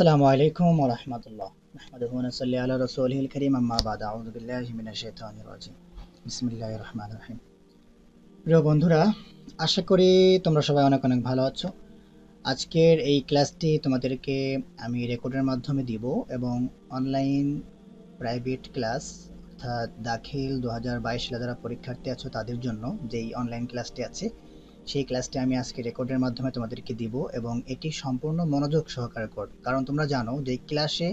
আসসালামু আলাইকুম ওয়া রাহমাতুল্লাহ। নাহমাদুহু ওয়া নুসাল্লি আলা রাসূলিহিল কারীম, আম্মা বাদ। আউযু বিল্লাহি মিনাশ শাইতানির রাজিম। বিসমিল্লাহির রহমানির রহিম। প্রিয় বন্ধুরা, আশা করি তোমরা সবাই অনেক অনেক ভালো আছো। আজকের এই ক্লাসটি তোমাদেরকে আমি রেকর্ডের মাধ্যমে দিব এবং অনলাইন প্রাইভেট ক্লাস, অর্থাৎ দাখিল দু হাজার বাইশ যারা পরীক্ষার্থী আছো তাদের জন্য, যেই অনলাইন ক্লাসটি আছে সেই ক্লাসটি আমি আজকে রেকর্ডের মাধ্যমে তোমাদেরকে দিব এবং এটি সম্পূর্ণ মনোযোগ সহকারে করবে। কারণ তোমরা জানো যে ক্লাসে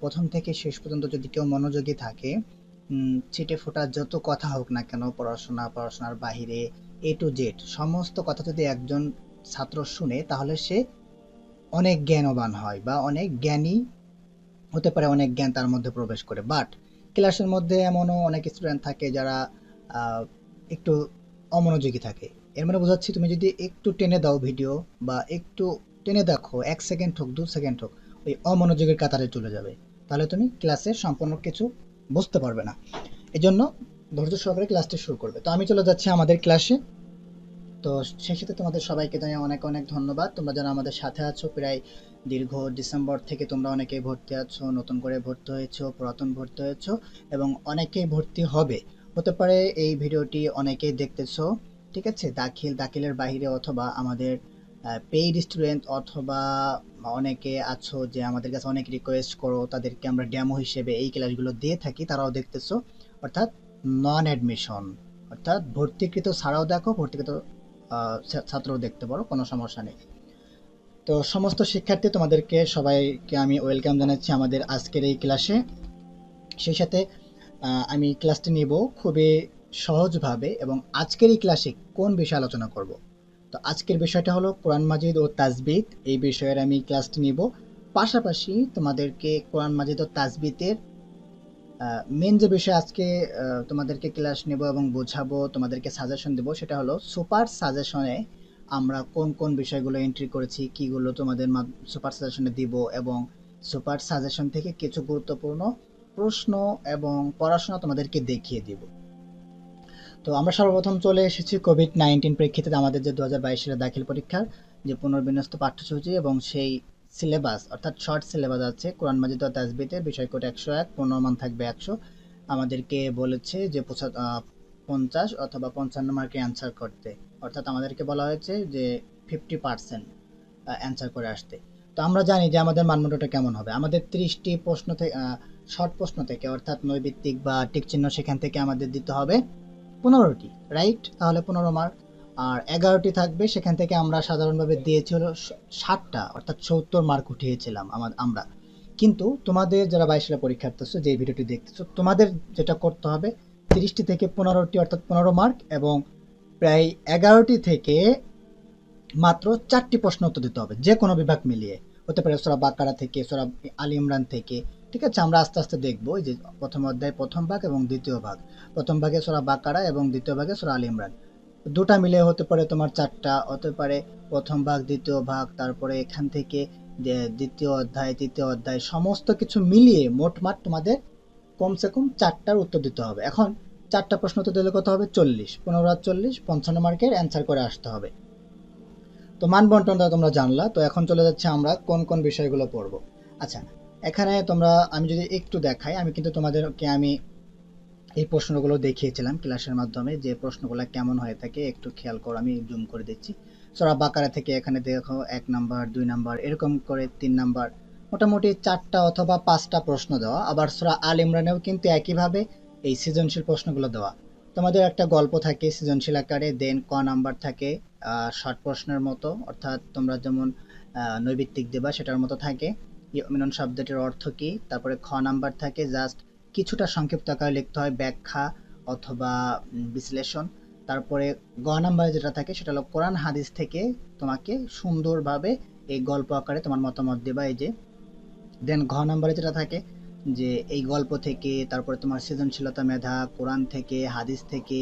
প্রথম থেকে শেষ পর্যন্ত যদি কেউ মনোযোগী থাকে ছিটে ফোটা যত কথা হোক না কেন, পড়াশোনা, পড়াশোনার বাহিরে এ টু জেড সমস্ত কথা যদি একজন ছাত্র শুনে, তাহলে সে অনেক জ্ঞানবান হয় বা অনেক জ্ঞানী হতে পারে, অনেক জ্ঞান তার মধ্যে প্রবেশ করে। বাট ক্লাসের মধ্যে এমনও অনেক স্টুডেন্ট থাকে যারা একটু অমনোযোগী থাকে। এর মানে বোঝাচ্ছি তুমি যদি একটু টেনে দাও ভিডিও বা একটু টেনে দেখো, এক সেকেন্ড হোক, দু সেকেন্ড হোক, ওই অমনোযোগের কাতারে চলে যাবে। তাহলে তুমি ক্লাসে সম্পূর্ণ কিছু বুঝতে পারবে না। এই জন্য ধৈর্য সহকারে ক্লাসটি শুরু করবে। তো আমি চলে যাচ্ছি আমাদের ক্লাসে তো সেই সাথে তোমাদের সবাইকে জানাই অনেক অনেক ধন্যবাদ। তোমরা যারা আমাদের সাথে আছো, প্রায় দীর্ঘ ডিসেম্বর থেকে তোমরা অনেকেই ভর্তি আছো, নতুন করে ভর্তি হয়েছো, পুরাতন ভর্তি হয়েছো, এবং অনেকেই ভর্তি হবে। হতে পারে এই ভিডিওটি অনেকেই দেখতেছো। ঠিক আছে? দাখিল, দাখিলের বাইরে অথবা আমাদের পেইড স্টুডেন্ট অথবা অনেকে আছো যে আমাদের কাছে অনেক রিকোয়েস্ট করো, তাদেরকে আমরা ডেমো হিসেবে এই ক্লাসগুলো দিয়ে থাকি, তারাও দেখতেছো। অর্থাৎ নন অ্যাডমিশন অর্থাৎ ভর্তিকৃত ছাড়াও দেখো, ভর্তিকৃত ছাত্রও দেখতে পারো, কোনো সমস্যা নেই। তো সমস্ত শিক্ষার্থী তোমাদেরকে সবাইকে আমি ওয়েলকাম জানাচ্ছি আমাদের আজকের এই ক্লাসে সেই সাথে আমি ক্লাসটি নিব। খুবই সহজভাবে এবং আজকের এই ক্লাসে কোন বিষয়ে আলোচনা করব? তো আজকের বিষয়টা হলো কোরআন মাজিদ ও তাজবিদ এই বিষয়ের আমি ক্লাসটি নিব। পাশাপাশি তোমাদেরকে কোরআন মাজিদ ও তাজবিদের মেন যে বিষয় আজকে তোমাদেরকে ক্লাস নেব এবং বোঝাবো, তোমাদেরকে সাজেশন দেবো, সেটা হলো সুপার সাজেশনে আমরা কোন কোন বিষয়গুলো এন্ট্রি করেছি, কিগুলো তোমাদের সুপার সাজেশনে দিব এবং সুপার সাজেশন থেকে কিছু গুরুত্বপূর্ণ প্রশ্ন এবং পড়াশোনা তোমাদেরকে দেখিয়ে দিব। তো আমরা সর্বপ্রথম চলে এসেছি কোভিড নাইন্টিন প্রেক্ষিতে আমাদের যে দু হাজার বাইশ দাখিল পরীক্ষার যে পুনর্বিন্যস্ত পাঠ্যসূচি এবং সেই সিলেবাস অর্থাৎ শর্ট সিলেবাস আছে, কোরআন মাজিদ তাজবিতে বিষয় কোড একশো এক পূর্ণমান থাকবে একশো। আমাদেরকে বলেছে যে পঞ্চাশ অথবা পঞ্চান্ন মার্কে অ্যান্সার করতে। অর্থাৎ আমাদেরকে বলা হয়েছে যে ফিফটি পার্সেন্ট অ্যান্সার করে আসতে। তো আমরা জানি যে আমাদের মানমন্ডটা কেমন হবে। আমাদের ত্রিশটি প্রশ্ন থেকে শর্ট প্রশ্ন থেকে, অর্থাৎ নৈবিত্তিক বা টিক চিহ্ন সেখান থেকে আমাদের দিতে হবে। পনেরোটি রাইট তাহলে পনেরো মার্ক আর এগারোটি থাকবে সেখান থেকে আমরা সাধারণভাবে দিয়েছিল ষাটটা অর্থাৎ সত্তর মার্ক উঠিয়েছিলাম আমা- আমরা। কিন্তু তোমাদের যারা বাইশ সালে পরীক্ষার্থী আছো, যে ভিডিওটি দেখতেছো তোমাদের যেটা করতে হবে তিরিশটি থেকে পনেরোটি অর্থাৎ পনেরো মার্ক এবং প্রায় এগারোটি থেকে মাত্র চারটি প্রশ্ন উত্তর দিতে হবে যে কোনো বিভাগ মিলিয়ে। হতে পারে সোরা বাকারা থেকে সোরা আলী ইমরান থেকে ঠিক আছে, আমরা আস্তে আস্তে দেখব যে প্রথম অধ্যায়, প্রথম ভাগ এবং দ্বিতীয় ভাগ। প্রথম ভাগে সোরা বাকারা এবং দ্বিতীয় ভাগে সোরা আলী ইমরান। দুটা মিলে হতে পারে তোমার চারটা, হতে পারে প্রথম ভাগ, দ্বিতীয় ভাগ, তারপরে এখান থেকে দ্বিতীয় অধ্যায়, তৃতীয় অধ্যায়, সমস্ত কিছু মিলিয়ে মোটমাট তোমাদের কমসে কম চারটার উত্তর দিতে হবে। এখন চারটা প্রশ্ন উত্তর দিলে কত হবে? চল্লিশ। পনেরো আর চল্লিশ, পঞ্চান্ন মার্কের অ্যান্সার করে আসতে হবে। তো মান বন্টনটা তোমরা জানলা, তো এখন চলে যাচ্ছে আমরা কোন কোন বিষয়গুলো পড়ব। আচ্ছা এখানে তোমরা, আমি যদি একটু দেখাই, আমি কিন্তু তোমাদেরকে আমি এই প্রশ্নগুলো দেখিয়েছিলাম ক্লাসের মাধ্যমে, যে প্রশ্নগুলো কেমন হয়ে থাকে, একটু খেয়াল করো, আমি জুম করে দিচ্ছি। সোরা বাকারা থেকে এখানে দেখো, এক নাম্বার, দুই নাম্বার, এরকম করে তিন নাম্বার, মোটামুটি চারটা অথবা পাঁচটা প্রশ্ন দেওয়া। আবার সোরা আল ইমরানেও কিন্তু একইভাবে এই সৃজনশীল প্রশ্নগুলো দেওয়া। তোমাদের একটা গল্প থাকে, সৃজনশীল আকারে দেন ক নাম্বার থাকে শর্ট প্রশ্নের মতো, অর্থাৎ তোমরা যেমন নৈবিত্তিক দেবা, সেটার মতো থাকে। ইউমিনুন শব্দটির অর্থ কি? তারপরে খ নাম্বার থাকে জাস্ট কিছুটা সংক্ষিপ্ত আকারে লিখতে হয় ব্যাখ্যা অথবা বিশ্লেষণ। তারপরে গ নাম্বারে যেটা থাকে, সেটা হলো কোরআন হাদিস থেকে তোমাকে সুন্দরভাবে এই গল্প আকারে তোমার মতামত দেবা। এই যে দেন ঘ নাম্বারে যেটা থাকে, যে এই গল্প থেকে, তারপরে তোমার সৃজনশীলতা মেধা, কোরআন থেকে, হাদিস থেকে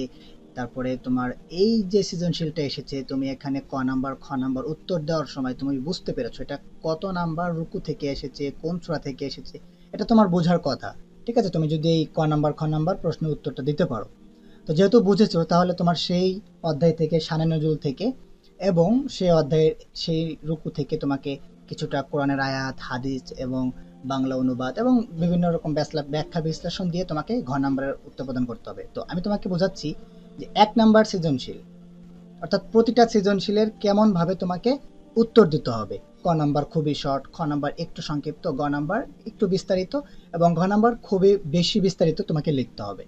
তারপরে তোমার এই যে সৃজনশীলটা এসেছে, তুমি এখানে ক নাম্বার, খ নাম্বার উত্তর দেওয়ার সময় তুমি বুঝতে পেরেছ এটা কত নাম্বার, রুকু থেকে এসেছে, কোন সূরা থেকে এসেছে, এটা তোমার বোঝার কথা। ঠিক আছে? তুমি যদি এই ক নাম্বার, খ নাম্বার প্রশ্নের উত্তরটা দিতে পারো। তো যেহেতু বুঝেছ, তাহলে তোমার সেই অধ্যায় থেকে সানে নজরুল থেকে এবং সেই অধ্যায়ের সেই রুকু থেকে তোমাকে কিছুটা কোরআনের আয়াত, হাদিস এবং বাংলা অনুবাদ এবং বিভিন্ন রকম ব্যাখ্যা বিশ্লেষণ দিয়ে তোমাকে ঘ নাম্বারের উত্তর প্রদান করতে হবে। তো আমি তোমাকে বোঝাচ্ছি যে এক নাম্বার সৃজনশীল। অর্থাৎ প্রতিটা সৃজনশীলের কেমনভাবে তোমাকে উত্তর দিতে হবে। ক নাম্বার খুবই শর্ট, খ নাম্বার একটু সংক্ষিপ্ত, গ নাম্বার একটু বিস্তারিত এবং ঘ নাম্বার খুবই বেশি বিস্তারিত তোমাকে লিখতে হবে।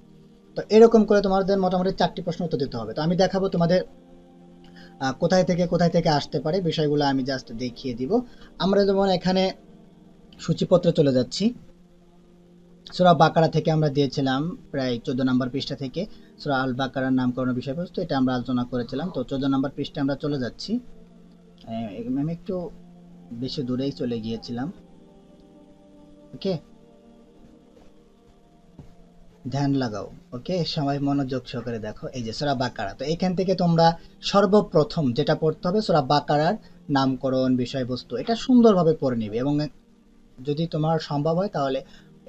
তো এরকম করে তোমাদের মোটামুটি চারটি প্রশ্ন উত্তর দিতে হবে। তো আমি দেখাবো তোমাদের কোথায় থেকে কোথায় থেকে আসতে পারে, বিষয়গুলো আমি জাস্ট দেখিয়ে দিব। আমরা যেমন এখানে সূচিপত্রে চলে যাচ্ছি। সুরা বাকারা থেকে আমরা দিয়েছিলাম প্রায় চোদ্দ নম্বর পৃষ্ঠা থেকে। সুরা আল বাকারার নামকরণ বিষয়বস্তু, এটা আমরা আলোচনা করেছিলাম। তো চোদ্দ নম্বর পৃষ্ঠাে আমরা চলে যাচ্ছি। আমি একটু বেশি দূরেই চলে গিয়েছিলাম। ওকে? ধ্যান লাগাও, ওকে? সবাই মনোযোগ সহকারে দেখো। এই যে সোরা বাকারা। তো এখান থেকে তোমরা সর্বপ্রথম যেটা পড়তে হবে, সোরা বাকারার নামকরণ বিষয়বস্তু, এটা সুন্দরভাবে পড়ে নিবে এবং যদি তোমার সম্ভব হয় তাহলে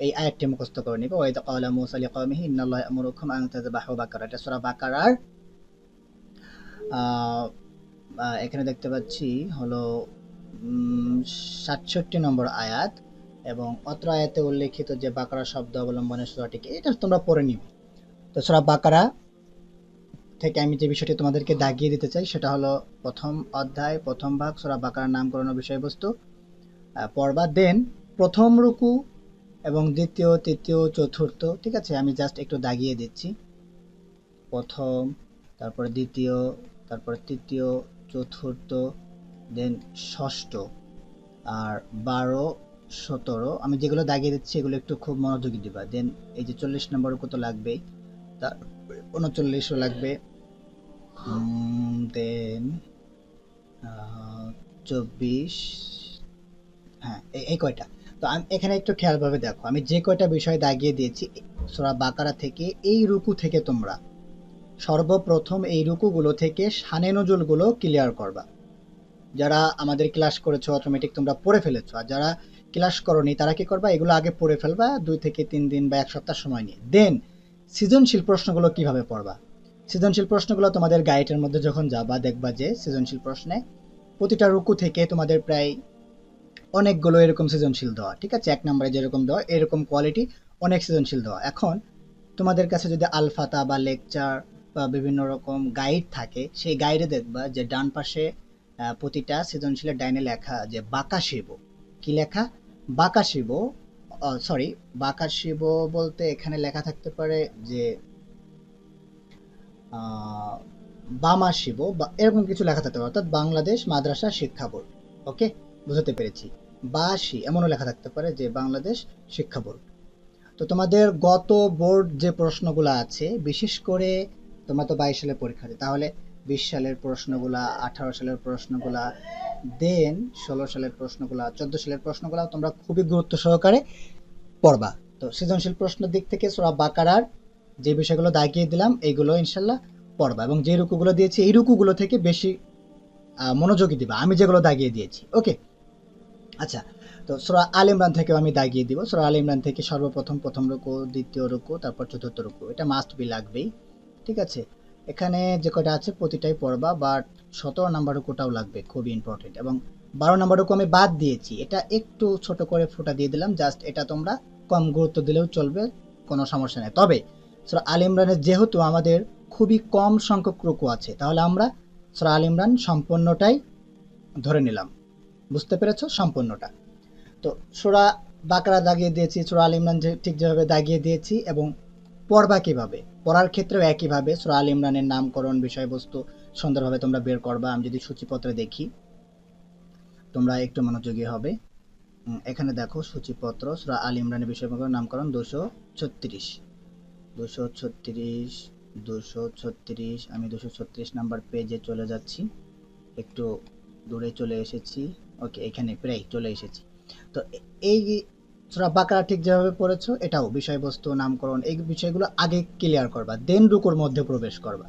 এই আয়াতটি মুখস্থ করে নিবে। ওয়াইদা ক্বালা মূসা লিকাওমিহি, ইন্নাল্লাহা ইয়ামুরুকুম আন তাযবাহু বাকারা। এটা সূরা বাকারার এখানে দেখতে পাচ্ছি হলো সাতষট্টি নম্বর আয়াত এবং অত্র আয়াতে উল্লেখিত যে বাকারা শব্দ অবলম্বনের সূরাটিকে এটা তোমরা পড়ে নিবে। তো সূরা বাকারা থেকে আমি যে বিষয়টি তোমাদেরকে দাগিয়ে দিতে চাই, সেটা হলো প্রথম অধ্যায়, প্রথম ভাগ, সূরা বাকারার নামকরণ বিষয়বস্তু পড়বা, দেন প্রথম রুকু এবং দ্বিতীয়, তৃতীয়, চতুর্থ, ঠিক আছে, আমি জাস্ট একটু দাগিয়ে দিচ্ছি। প্রথম, তারপর দ্বিতীয়, তারপর তৃতীয়, চতুর্থ দেন ষষ্ঠ আর বারো, সতেরো। আমি যেগুলো দাগিয়ে দিচ্ছি, এগুলো একটু খুব মনোযোগী দিবা। দেন এই যে চল্লিশ নম্বর কত লাগবেই? তার উনচল্লিশও লাগবে। দেন চব্বিশ হ্যাঁ এই কয়টা? তো আমি এখানে একটু খেয়ালভাবে দেখো। আমি যে কয়টা বিষয় দাগিয়ে দিয়েছি, সোরা বাকারা থেকে, এই রুকু থেকে তোমরা। সর্বপ্রথম এই রুকুগুলো থেকে সানে নজুলগুলো ক্লিয়ার করবা। যারা আমাদের ক্লাস করেছ অটোমেটিক তোমরা পড়ে ফেলেছো। আর যারা ক্লাস করনি, তারা কি করবা? এগুলো আগে পড়ে ফেলবা দুই থেকে তিন দিন বা এক সপ্তাহ সময় নিয়ে। দেন সৃজনশীল প্রশ্নগুলো কীভাবে পড়বা? সৃজনশীল প্রশ্নগুলো তোমাদের গাইডের মধ্যে যখন যাবা, দেখবা যে সৃজনশীল প্রশ্নে প্রতিটা রুকু থেকে তোমাদের প্রায় অনেকগুলো এরকম সৃজনশীল দেওয়া, ঠিক আছে? এক নম্বরে যেরকম দেওয়া, এরকম কোয়ালিটি অনেক সৃজনশীল দেওয়া। এখন তোমাদের কাছে যদি আলফাতা বা লেকচার বা বিভিন্ন রকম গাইড থাকে, সেই গাইডে দেখবা যে ডান পাশে প্রতিটা সৃজনশীলের ডাইনে লেখা যে বাঁকা শিব। কি লেখা? বাঁকা শিব সরি বাঁকা শিব বলতে এখানে লেখা থাকতে পারে যে বামা শিব বা এরকম কিছু লেখা থাকতে পারে। অর্থাৎ বাংলাদেশ মাদ্রাসা শিক্ষা বোর্ড। ওকে বুঝতে পেরেছি। বাসি এমনও লেখা থাকতে পারে যে বাংলাদেশ শিক্ষা বোর্ড। তো তোমাদের গত বোর্ড যে প্রশ্নগুলো আছে, বিশেষ করে তোমরা তো বাইশ সালের পরীক্ষা দিই তাহলে বিশ সালের প্রশ্নগুলা, আঠারো সালের প্রশ্নগুলা, দেন ষোলো সালের প্রশ্নগুলা, চোদ্দ সালের প্রশ্নগুলা তোমরা খুবই গুরুত্ব সহকারে পড়বা। তো সৃজনশীল প্রশ্নের দিক থেকে সোরা বাকারার যে বিষয়গুলো দাগিয়ে দিলাম, এইগুলো ইনশাল্লাহ পড়বা এবং যে রুকুগুলো দিয়েছি, এই রুকুগুলো থেকে বেশি মনোযোগী দিবা। আমি যেগুলো দাগিয়ে দিয়েছি। ওকে? আচ্ছা তো সোরা আল ইমরান থেকেও আমি দাগিয়ে দিব। সোরা আল ইমরান থেকে সর্বপ্রথম, প্রথম রুকু, দ্বিতীয় রুকু, তারপর চতুর্থ রুকু। এটা মাস্ট বি লাগবেই, ঠিক আছে? এখানে যে কটা আছে প্রতিটাই পড়বা বাট সতেরো নাম্বার রুকুটাও লাগবে, খুবই ইম্পর্টেন্ট এবং বারো নাম্বার রুকু আমি বাদ দিয়েছি, এটা একটু ছোট করে ফোটা দিয়ে দিলাম জাস্ট এটা তোমরা কম গুরুত্ব দিলেও চলবে, কোনো সমস্যা নেই। তবে সোরা আল ইমরানের যেহেতু আমাদের খুবই কম সংখ্যক রুকু আছে, তাহলে আমরা সোরা আল ইমরান সম্পূর্ণটাই ধরে নিলাম। বুঝতে পেরেছ? সম্পূর্ণটা। তো সুরা বাকরা দাগিয়ে দিয়েছি, সুরা আল ইমরান ঠিক যেভাবে দাগিয়ে দিয়েছি এবং পড়বা কীভাবে? পড়ার ক্ষেত্রেও একইভাবে সুরা আল ইমরানের নামকরণ বিষয়বস্তু সুন্দরভাবে তোমরা বের করবা। আমি যদি সূচিপত্রে দেখি, তোমরা একটু মনোযোগী হবে। এখানে দেখো সূচিপত্র, সুরা আল ইমরানের বিষয়বস্তু নামকরণ দুশো ছত্রিশ। দুশো ছত্রিশ দুশো ছত্রিশ, আমি দুশো ছত্রিশ নাম্বার পেজে চলে যাচ্ছি। একটু দূরে চলে এসেছি। ওকে এখানে প্রায় চলে এসেছি। তো এই সূরা বাকারা ঠিক যেভাবে পড়েছো এটাও বিষয়বস্তু নামকরণ এই বিষয়গুলো আগে ক্লিয়ার করবা। দেন রুকুর মধ্যে প্রবেশ করবা।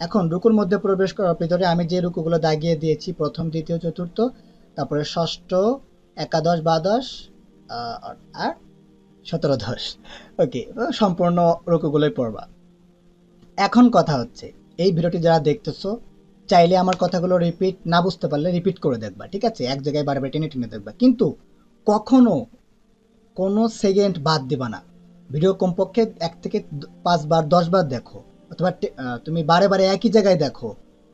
এখন রুকুর মধ্যে প্রবেশ করার ভিতরে আমি যে রুকুগুলো দাগিয়ে দিয়েছি প্রথম দ্বিতীয় চতুর্থ তারপরে ষষ্ঠ একাদশ দ্বাদশ আহ, আর সতেরো দশ। ওকে সম্পূর্ণ রুকুগুলোই পড়বা। এখন কথা হচ্ছে এই ভিডিওটি যারা দেখতেছো চাইলে আমার কথাগুলো রিপিট না বুঝতে পারলে রিপিট করে দেখবা, ঠিক আছে? এক জায়গায় বারবার টেনে টেনে দেখবা। কিন্তু কখনো কোনো সেকেন্ড বাদ দিবা না। ভিডিও কমপক্ষে এক থেকে পাঁচবার, দশবার দেখো। অথবা তুমি বারে বারে একই জায়গায় দেখো,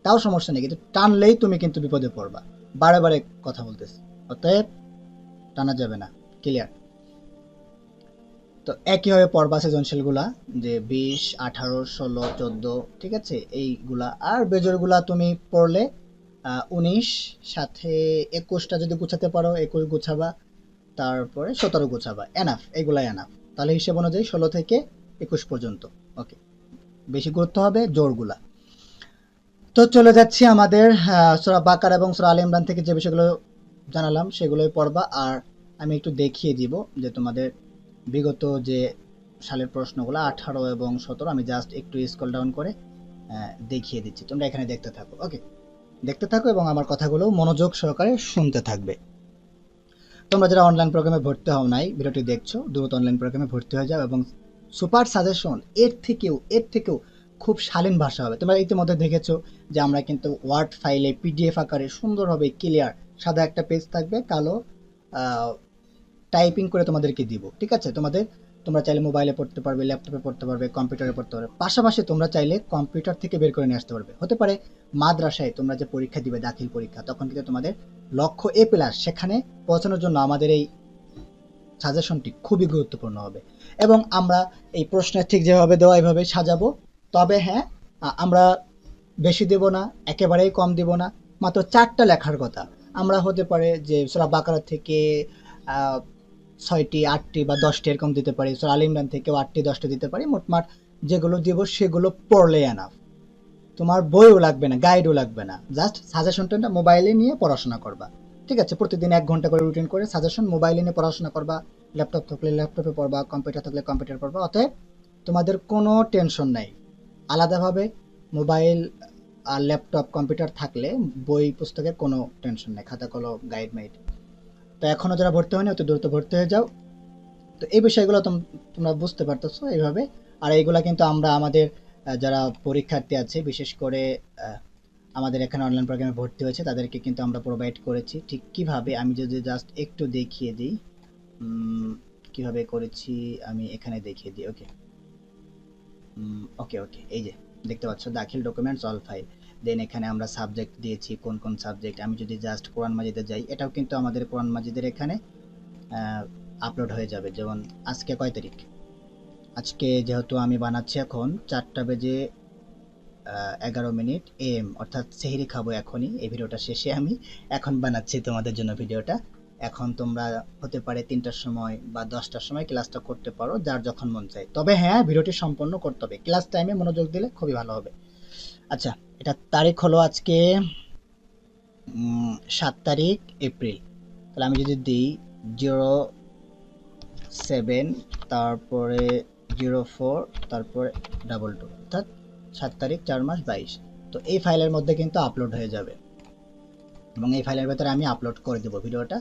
তাও সমস্যা নেই। কিন্তু টানলেই তুমি কিন্তু বিপদে পড়বা। বারে বারে কথা বলতেছি, অতএব টানা যাবে না। ক্লিয়ার তো একইভাবে পড়বা সৃজনশীলগুলা, যে বিশ, আঠারো, ষোলো, চোদ্দ, ঠিক আছে? এইগুলা। আর বেজরগুলা তুমি পড়লে উনিশ, সাথে একুশটা যদি গুছাতে পারো, একুশ গুছাবা, তারপরে সতেরো গুছাবা। এনাফ এগুলাই এনাফ তাহলে হিসেব অনুযায়ী ষোলো থেকে একুশ পর্যন্ত। ওকে বেশি গুরুত্ব হবে জোরগুলা। তো চলে যাচ্ছি আমাদের সোরা বাকার এবং সোরা আল ইমরান থেকে যে বিষয়গুলো জানালাম, সেগুলোই পড়বা। আর আমি একটু দেখিয়ে দিব যে তোমাদের বিগত যে সালের প্রশ্নগুলো, আঠারো এবং সতেরো, আমি জাস্ট একটু স্কল ডাউন করে দেখিয়ে দিচ্ছি। তোমরা এখানে দেখতে থাকো ওকে দেখতে থাকো এবং আমার কথাগুলো মনোযোগ সহকারে শুনতে থাকবে। তোমরা যারা অনলাইন প্রোগ্রামে ভর্তি হও নাই, ভিডিওটি দেখছ, দ্রুত অনলাইন প্রোগ্রামে ভর্তি হয়ে যাও এবং সুপার সাজেশন এর থেকেও এর থেকেও খুব শালীন ভাষা হবে। তোমরা ইতিমধ্যে দেখেছ যে আমরা কিন্তু ওয়ার্ড ফাইলে পিডিএফ আকারে সুন্দরভাবে ক্লিয়ার সাদা একটা পেজ থাকবে, কালো টাইপিং করে তোমাদেরকে দিব, ঠিক আছে? তোমাদের, তোমরা চাইলে মোবাইলে পড়তে পারবে, ল্যাপটপে পড়তে পারবে, কম্পিউটারে পড়তে পারবে। পাশাপাশি তোমরা চাইলে কম্পিউটার থেকে বের করে নিয়ে আসতে পারবে। হতে পারে মাদ্রাসায় তোমরা যে পরীক্ষা দিবে, দাখিল পরীক্ষা, তখন কিন্তু তোমাদের লক্ষ্য এ প্লাস সেখানে পৌঁছানোর জন্য আমাদের এই সাজেশনটি খুবই গুরুত্বপূর্ণ হবে। এবং আমরা এই প্রশ্নের ঠিক যেভাবে দেওয়া, এইভাবে সাজাবো। তবে হ্যাঁ আমরা বেশি দেব না, একেবারেই কম দেব না। মাত্র চারটা লেখার কথা। আমরা হতে পারে যে সোরা বাকারা থেকে ছয়টি, আটটি বা দশটি এরকম দিতে পারি। সোরা আল ইমরান থেকেও আটটি, দশটি দিতে পারি। মোটমাট যেগুলো দিব সেগুলো পড়লে এনাফ তোমার বইও লাগবে না গাইডও লাগবে না। জাস্ট সাজেশনটা মোবাইলে নিয়ে পড়াশোনা করবা। ঠিক আছে, প্রতিদিন এক ঘণ্টা করে রুটিন করে সাজেশন মোবাইলে নিয়ে পড়াশোনা করবা। ল্যাপটপ থাকলে ল্যাপটপে পড়বা কম্পিউটার থাকলে কম্পিউটার পড়বা। অতএব তোমাদের কোনো টেনশন নাই। আলাদাভাবে মোবাইল আর ল্যাপটপ কম্পিউটার থাকলে বই, পুস্তকের কোনো টেনশন নেই। খাতা, কলম গাইড মাইড তো এখনও যারা ভর্তি হয়নি, অত দ্রুত ভর্তি হয়ে যাও। তো এই বিষয়গুলো তোম- তোমরা বুঝতে পারতেছো এইভাবে। আর এইগুলা কিন্তু আমরা আমাদের যারা পরীক্ষার্থী আছে, বিশেষ করে আমাদের এখানে অনলাইন প্রোগ্রামে ভর্তি হয়েছে, তাদেরকে কিন্তু আমরা প্রোভাইড করেছি। ঠিক কীভাবে? আমি যদি জাস্ট একটু দেখিয়ে দিই। কীভাবে করেছি? আমি এখানে দেখিয়ে দিই ওকে ওকে ওকে এই যে, দেখতে পাচ্ছ, দাখিল ডকুমেন্টস অল ফাইল দেন এখানে আমরা সাবজেক্ট দিয়েছি, কোন কোন সাবজেক্ট আমি যদি জাস্ট কোরআন মাজিদে যাই, এটাও কিন্তু আমাদের কোরআন মাজিদের এখানে আপলোড হয়ে যাবে। যেমন আজকে কয় তারিখ? আজকে যেহেতু আমি বানাচ্ছি এখন চারটা বেজে এগারো মিনিট এম অর্থাৎ সেহরি খাব এখনই। এই ভিডিওটা শেষে আমি এখন বানাচ্ছি তোমাদের জন্য ভিডিওটা। এখন তোমরা হতে পারে তিনটার সময় বা দশটার সময় ক্লাসটা করতে পারো, যার যখন মন চায়। তবে হ্যাঁ ভিডিওটি সম্পন্ন করতে হবে। ক্লাস টাইমে মনোযোগ দিলে খুবই ভালো হবে। আচ্ছা এটা তারিখ হলো আজকে সাত তারিখ এপ্রিল। তাহলে আমি যদি দিই জিরো সেভেন, তারপরে জিরো ফোর, তারপরে ডাবল টু, অর্থাৎ সাত তারিখ, চার মাস, বাইশ। তো এই ফাইলের মধ্যে কিন্তু আপলোড হয়ে যাবে। এবং এই ফাইলের ভেতরে আমি আপলোড করে দেবো ভিডিওটা।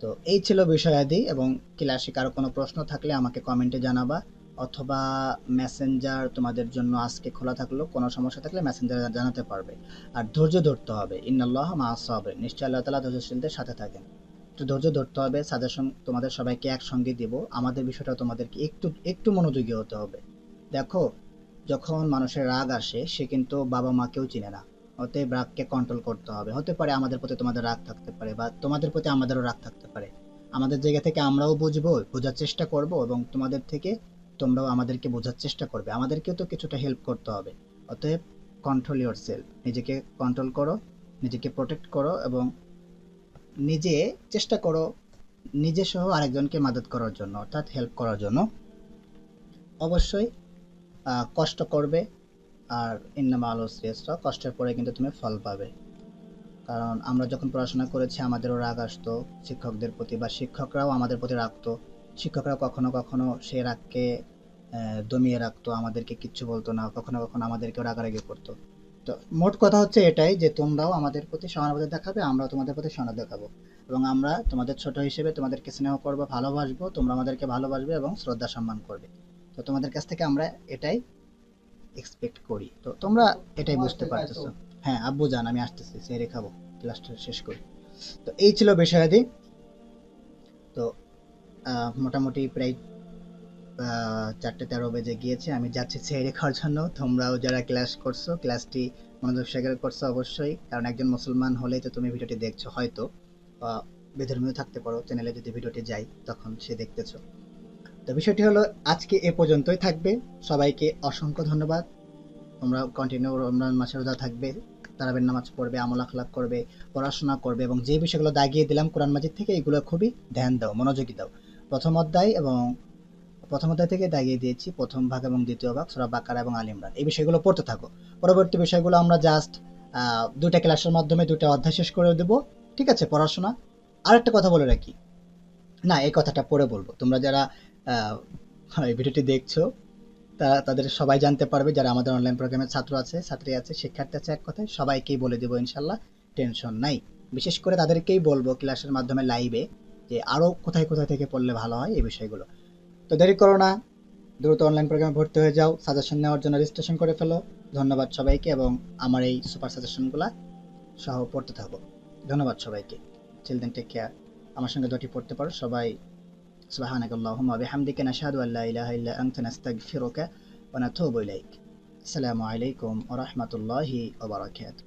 তো এই ছিল বিষয়াদি, এবং ক্লাসে কারও কোনো প্রশ্ন থাকলে আমাকে কমেন্টে জানাবা। অথবা মেসেঞ্জার তোমাদের জন্য আজকে খোলা থাকল, কোনো সমস্যা থাকলে মেসেঞ্জার জানাতে পারবে। আর ধৈর্য ধরতে হবে। ইন্নাল্লাহ মা হবে নিশ্চয় আল্লাহ তালা ধৈর্যশীলদের সাথে থাকেন। একটু ধৈর্য ধরতে হবে সাজেশন তোমাদের সবাইকে একসঙ্গে দিব। আমাদের বিষয়টা তোমাদেরকে একটু একটু মনোযোগী হতে হবে। দেখো, যখন মানুষের রাগ আসে, সে কিন্তু বাবা মাকেও চিনে না। অতএব রাগকে কন্ট্রোল করতে হবে। হতে পারে আমাদের প্রতি তোমাদের রাগ থাকতে পারে বা তোমাদের প্রতি আমাদেরও রাগ থাকতে পারে। আমাদের জায়গা থেকে আমরাও বুঝব, বোঝার চেষ্টা করব এবং তোমাদের থেকে তোমরাও আমাদেরকে বোঝার চেষ্টা করবে। আমাদেরকেও তো কিছুটা হেল্প করতে হবে। অতএব কন্ট্রোল ইউর সেলফ নিজেকে কন্ট্রোল করো, নিজেকে প্রোটেক্ট করো এবং নিজে চেষ্টা করো নিজে সহ আরেকজনকে মাদত করার জন্য, অর্থাৎ হেল্প করার জন্য। অবশ্যই কষ্ট করবে আর ইন্নামা আলো শ্রেষ্ঠ কষ্টের পরে কিন্তু তুমি ফল পাবে। কারণ আমরা যখন পড়াশোনা করেছি, আমাদেরও রাগ আসতো, শিক্ষকদের প্রতি বা শিক্ষকরাও আমাদের প্রতি রাখতো শিক্ষকরা কখনো কখনো সে রাগকে দমিয়ে রাখতো আমাদেরকে কিচ্ছু বলতো না কখনো কখনো আমাদেরকেও রাগারাগি করতো। তো মোট কথা হচ্ছে এটাই যে তোমরাও আমাদের প্রতি সহানুভূতি দেখাবে আমরাও তোমাদের প্রতি সহানুভূতি দেখাবো। এবং আমরা তোমাদের ছোট হিসেবে তোমাদেরকে স্নেহ করব ভালোবাসবো তোমরা আমাদেরকে ভালোবাসবে এবং শ্রদ্ধা সম্মান করবে। তো তোমাদের কাছ থেকে আমরা এটাই এক্সপেক্ট করি। তো তোমরা এটাই বুঝতে পারতেছো। হ্যাঁ আব্বু জান আমি আসতেছি সেরে খাব ক্লাসটা শেষ করি। তো এই ছিল বিষয়াদি। তো মোটামুটি প্রায় চারটে তেরো বেজে গিয়েছে। আমি যাচ্ছি ছেড়ে খাওয়ার জন্য। তোমরাও যারা ক্লাস করছ, ক্লাসটি মনোযোগ সহকারে করছ অবশ্যই। কারণ একজন মুসলমান হলেই তো তুমি ভিডিওটি দেখছ হয়তো বেধর্মীয় থাকতে পারো। চ্যানেলে যদি ভিডিওটি যাই তখন সে দেখতেছো। তো বিষয়টি হলো, আজকে এ পর্যন্তই থাকবে। সবাইকে অসংখ্য ধন্যবাদ। তোমরা কন্টিনিউ রমজান মাসে রোজা থাকবে, তারাবের নামাজ পড়বে, আমল আখলাক করবে, পড়াশোনা করবে এবং যে বিষয়গুলো দাগিয়ে দিলাম কোরআন মাজিদ থেকে, এগুলো খুবই ধ্যান দাও, মনোযোগী দাও। প্রথম অধ্যায় এবং প্রথম অধ্যায় থেকে দাগিয়ে দিয়েছি, প্রথম ভাগ এবং দ্বিতীয় ভাগ, সুরা বাকারা এবং আল ইমরান। এই বিষয়গুলো পড়তে থাকো। পরবর্তী বিষয়গুলো আমরা জাস্ট দুটা ক্লাসের মাধ্যমে দুটা অধ্যায় শেষ করে দেবো। ঠিক আছে, পড়াশোনা। আর একটা কথা বলে রাখি। না, এই কথাটা পরে বলব। তোমরা যারা এই ভিডিওটি দেখছ, তারা, তাদের সবাই জানতে পারবে, যারা আমাদের অনলাইন প্রোগ্রামের ছাত্র আছে, ছাত্রী আছে, শিক্ষার্থী আছে, এক কথায় সবাইকেই বলে দেবো ইনশাল্লাহ টেনশন নাই। বিশেষ করে তাদেরকেই বলব, ক্লাসের মাধ্যমে লাইভে যে আরও কোথায় কোথায় থেকে পড়লে ভালো হয় এই বিষয়গুলো তো দেরি করো না দ্রুত অনলাইন প্রোগ্রামে ভর্তি হয়ে যাও সাজেশন নেওয়ার জন্য রেজিস্ট্রেশন করে ফেলো ধন্যবাদ সবাইকে এবং আমার এই সুপার সাজেশনগুলো সহ পড়তে থাকো ধন্যবাদ সবাইকে চিলড্রেন টেক কেয়ার আমার সঙ্গে দুটি পড়তে পারো সবাই سبحانك اللهم وبحمدك نشهد أن لا إله إلا أنت نستغفرك ونتوب إليك السلام عليكم ورحمة الله وبركاته